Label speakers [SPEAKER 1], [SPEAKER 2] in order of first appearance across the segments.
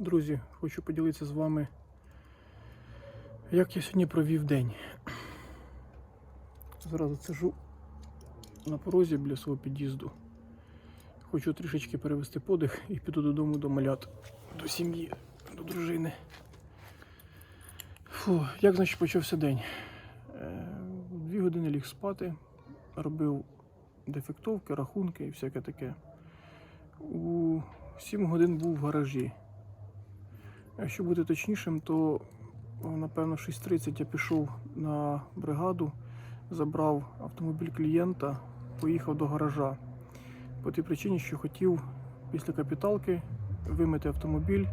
[SPEAKER 1] Друзі, хочу поділитися з вами, як я сьогодні провів день. Зразу сижу на порозі біля свого під'їзду. Хочу трішечки перевести подих і піду додому до малят, до сім'ї, до дружини. Фу, як значить почався день? Е, Дві години ліг спати, робив дефектовки, рахунки і всяке таке. У 7 годин був в гаражі. Якщо бути точнішим, то о, напевно 6.30 я пішов на бригаду, забрав автомобіль клієнта, поїхав до гаража. По тій причині, що хотів після капіталки вимити автомобіль,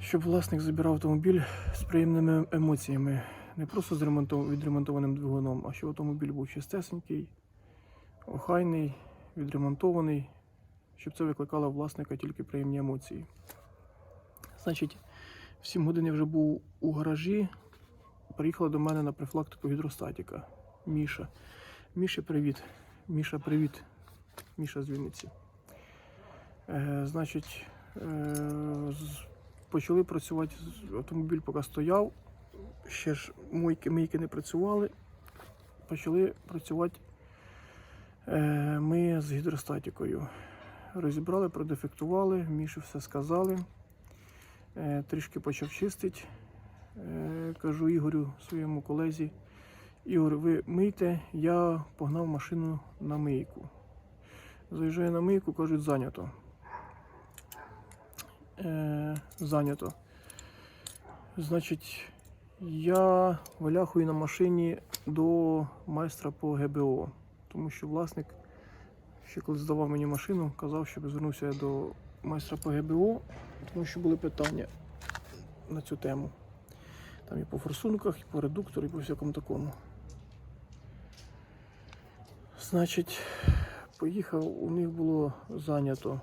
[SPEAKER 1] щоб власник забирав автомобіль з приємними емоціями. Не просто з відремонтованим двигуном, а щоб автомобіль був чистесенький, охайний, відремонтований, щоб це викликало власника тільки приємні емоції. Значить, в 7 годин я вже був у гаражі. Приїхала до мене на профілактику гідростатіка. Міша. Міша, привіт. Міша, привіт. Міша з Вінниці. Е, значить, е, почали працювати. Автомобіль поки стояв. Ще ж мойки, мийки не працювали. Почали працювати е, ми з гідростатікою. Розібрали, продефектували, Міші все сказали. Е, трішки почав чистити. Е, кажу Ігорю, своєму колезі. Ігор, ви мийте, я погнав машину на мийку. Заїжджаю на мийку, кажуть, зайнято. Е, зайнято. Значить, я валяхую на машині до майстра по ГБО, тому що власник, ще коли здавав мені машину, казав, щоб звернувся я до майстра по ГБО, тому що були питання на цю тему. Там і по форсунках, і по редуктору, і по всякому такому. Значить, поїхав, у них було зайнято.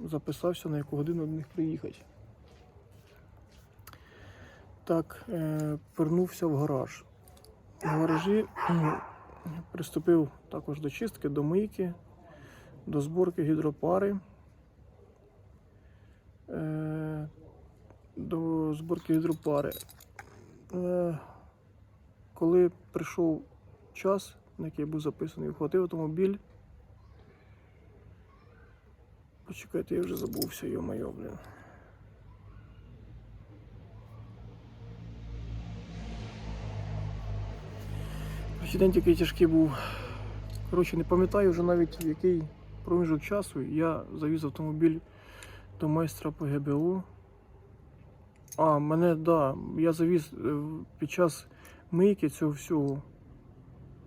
[SPEAKER 1] Записався, на яку годину до них приїхати. Так, е, вернувся в гараж. В гаражі приступив також до чистки, до мийки, до зборки гідропари. Е, до зборки гідропари. Е, коли прийшов час, на який був записаний, вхватив автомобіль. Почекайте, я вже забувся, йо-моє, блін. Перший день такий тяжкий був. Коротше, не пам'ятаю вже навіть в який проміжок часу я завіз автомобіль до майстра по ГБУ. А, мене, да, я завіз е, під час мийки цього всього,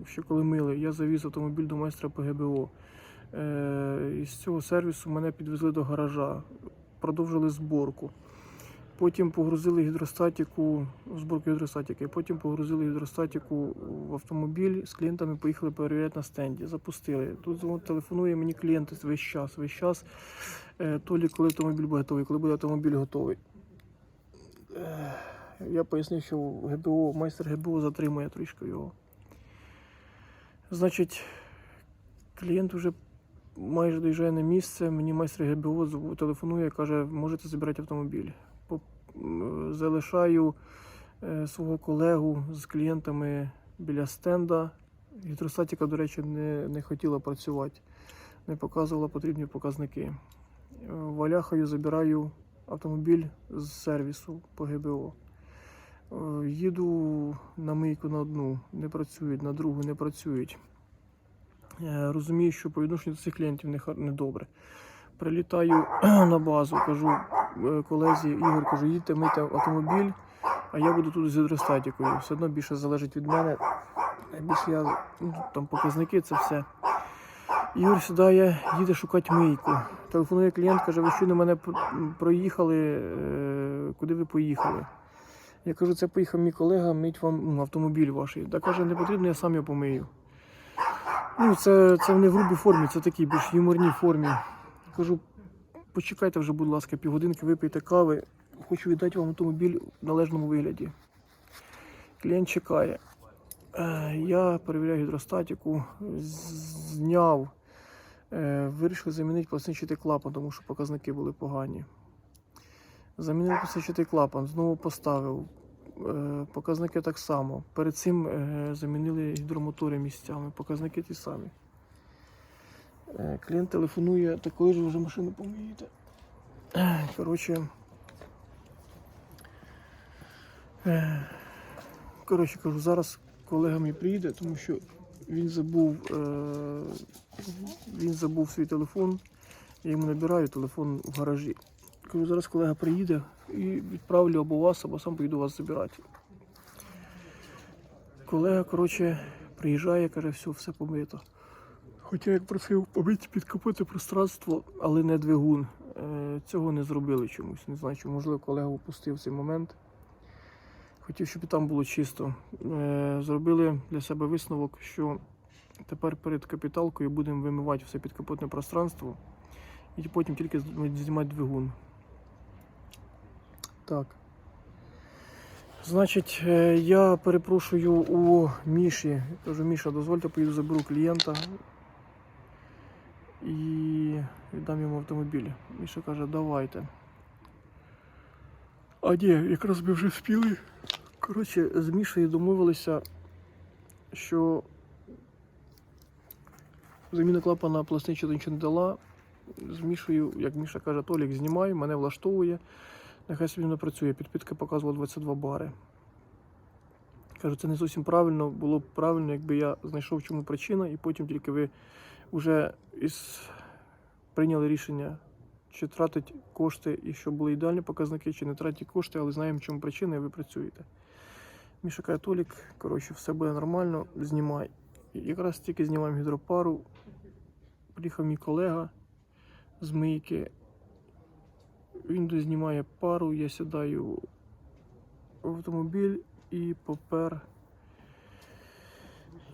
[SPEAKER 1] що коли мили, я завіз автомобіль до майстра по ГБО. Е, із цього сервісу мене підвезли до гаража, продовжили зборку. Потім погрузили гідростатіку, зборку гідростатики, потім погрузили гідростатіку в автомобіль, з клієнтами поїхали перевіряти на стенді. Запустили. Тут телефонує мені клієнт весь час, весь час. Е, Толі, коли автомобіль буде готовий, коли буде автомобіль готовий. Е, Я пояснив, що ГБО, майстер ГБО затримує трішки його. Значить, клієнт вже майже доїжджає на місце. Мені майстер ГБО телефонує, каже, можете забирати автомобіль. Залишаю е, свого колегу з клієнтами біля стенда. Гідростатіка, до речі, не, не хотіла працювати, не показувала потрібні показники. Е, Валяхаю, забираю автомобіль з сервісу по ГБО. Е, Їду на мийку на одну, не працюють, на другу не працюють. Розумію, що по відношенню до цих клієнтів не добре. Прилітаю на базу, кажу е, колезі Ігор, кажу, їдьте мийте автомобіль, а я буду тут з гідростатікою. Все одно більше залежить від мене. Більше я ну, там показники, це все. Ігор сідає, їде шукати мийку. Телефонує клієнт, каже, ви щойно мене проїхали, е, куди ви поїхали? Я кажу, це поїхав мій колега, мить вам ну, автомобіль ваш. Та каже, не потрібно, я сам його помию. Ну, це, це не в грубій формі, це такій більш юморній формі. Кажу, почекайте вже, будь ласка, півгодинки, випийте кави. Хочу віддати вам автомобіль в належному вигляді. Клієнт чекає. Е, Я перевіряю гідростатику, зняв, е, вирішив замінити пласничний клапан, тому що показники були погані. Замінив посичитий клапан, знову поставив. Е, Показники так само. Перед цим замінили гідромотори місцями, показники ті самі. Е, Клієнт телефонує, та коли ж вже машину помієте. Коротше. е, Коротше кажу, зараз колега мій приїде, тому що він забув, е, він забув свій телефон. Я йому набираю телефон в гаражі. Кажу, зараз колега приїде і відправлю або вас, або сам поїду вас забирати. Колега, коротше, приїжджає, каже, все, все помито. Хоча як просив побити під капоти пространство, але не двигун. Е, Цього не зробили чомусь. Не знаю, чи можливо колега упустив цей момент. Хотів, щоб і там було чисто. Е, Зробили для себе висновок, що тепер перед капіталкою будемо вимивати все підкапотне пространство і потім тільки знімати двигун. Так. Значить, е, я перепрошую у Міші. Кажу, Міша, дозвольте, поїду заберу клієнта і віддам йому автомобіль. Міша каже, давайте. А ні, якраз ми вже спіли. Коротше, з Мішею домовилися, що заміна клапана пласничого нічого не дала. З Мішею, як Міша каже, Толік, знімай, мене влаштовує. Нехай собі не працює. Підпитка показувала 22 бари. Кажу, це не зовсім правильно. Було б правильно, якби я знайшов в чому причина, і потім тільки ви вже із... прийняли рішення, чи тратить кошти, і щоб були ідеальні показники, чи не тратить кошти, але знаємо, в чому причина, і ви працюєте. Міша каже, Толік, коротше, все буде нормально, знімай. І якраз тільки знімаємо гідропару. Приїхав мій колега з мийки. Він дознімає пару, я сідаю в автомобіль і попер.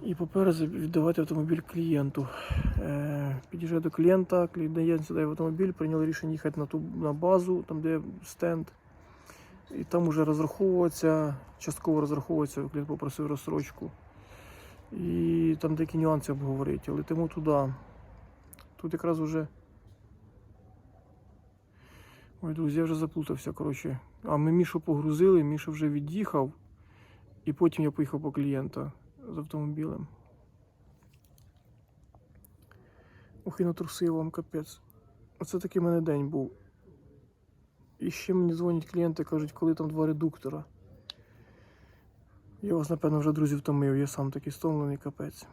[SPEAKER 1] І попер за- віддавати автомобіль клієнту. Е, під'їжджаю до клієнта, клієнт сідає в автомобіль, прийняли рішення їхати на ту на базу, там де стенд. І там уже розраховуватися, частково розраховуватися, клієнт попросив розсрочку. І там деякі нюанси обговорити. Летимо туди. Тут якраз уже. Ой, друзі, я вже заплутався, коротше. А ми Мішу погрузили, Міша вже від'їхав, і потім я поїхав по клієнта з автомобілем. Ох, і вам капець. Оце такий мене день був. І ще мені дзвонять клієнти, кажуть, коли там два редуктора. Я вас, напевно, вже друзі втомив, я сам такий стомлений капець.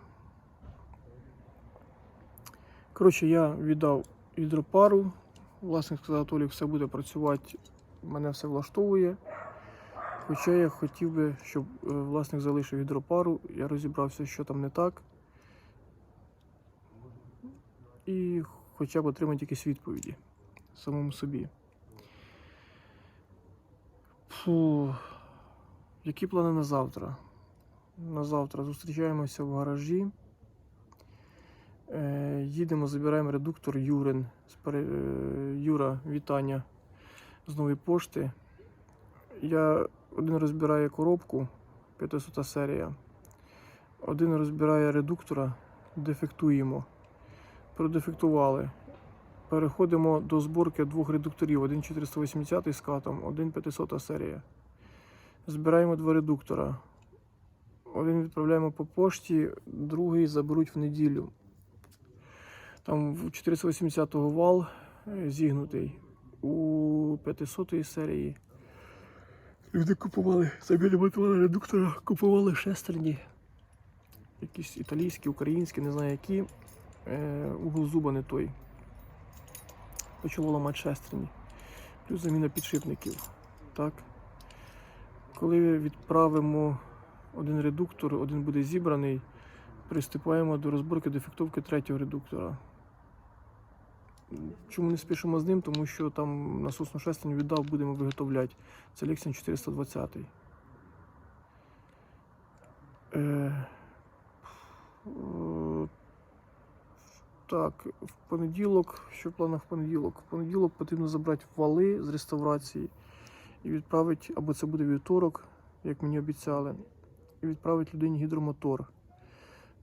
[SPEAKER 1] Коротше, я віддав гідропару. Власник сказав, Толік, все буде працювати, мене все влаштовує. Хоча я хотів би, щоб е, власник залишив гідропару, я розібрався, що там не так. І хоча б отримати якісь відповіді самому собі. Фу. Які плани на завтра? На завтра зустрічаємося в гаражі. Е, їдемо, забираємо редуктор Юрин. Е, Юра, вітання з нової пошти. Я один розбирає коробку, 500 серія. Один розбирає редуктора, дефектуємо. Продефектували. Переходимо до зборки двох редукторів: один 480 з катом, один 500 серія. Збираємо два редуктора. Один відправляємо по пошті, другий заберуть в неділю. Там в 480 вал е, зігнутий. У 500 серії. Люди купували, самі ремонтували редуктора, купували шестерні. Якісь італійські, українські, не знаю які. Е, угол зуба не той. Почало ламати шестерні. Плюс заміна підшипників. Так. Коли відправимо один редуктор, один буде зібраний, приступаємо до розборки дефектовки третього редуктора. Чому не спішимо з ним? Тому що там насосну шестерню віддав, будемо виготовляти. Це Lexington 420. Е, е, так, в понеділок, що в планах в понеділок? В понеділок потрібно забрати вали з реставрації і відправити, або це буде вівторок, як мені обіцяли, і відправити людині гідромотор.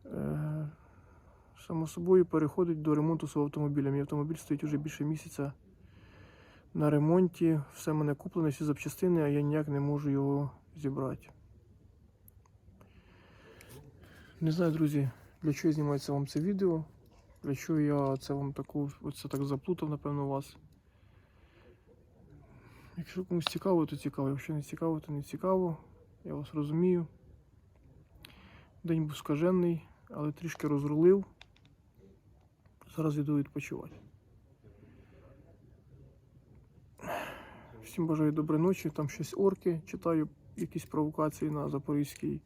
[SPEAKER 1] Е, само собою переходить до ремонту свого автомобіля. Мій автомобіль стоїть вже більше місяця на ремонті, все мене куплено, всі запчастини, а я ніяк не можу його зібрати. Не знаю, друзі, для чого знімається вам це відео. Для чого я це вам таку, оце так заплутав, напевно, вас. Якщо комусь цікаво, то цікаво. Якщо не цікаво, то не цікаво. Я вас розумію. День був скажений, але трішки розрулив. Зараз йду відпочивати. Всім бажаю доброї ночі. Там щось орки. Читаю якісь провокації на Запорізькій.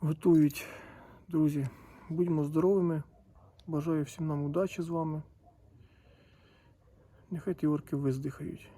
[SPEAKER 1] Готують. Друзі, будьмо здоровими. Бажаю всім нам удачі з вами. Нехай ті орки виздихають.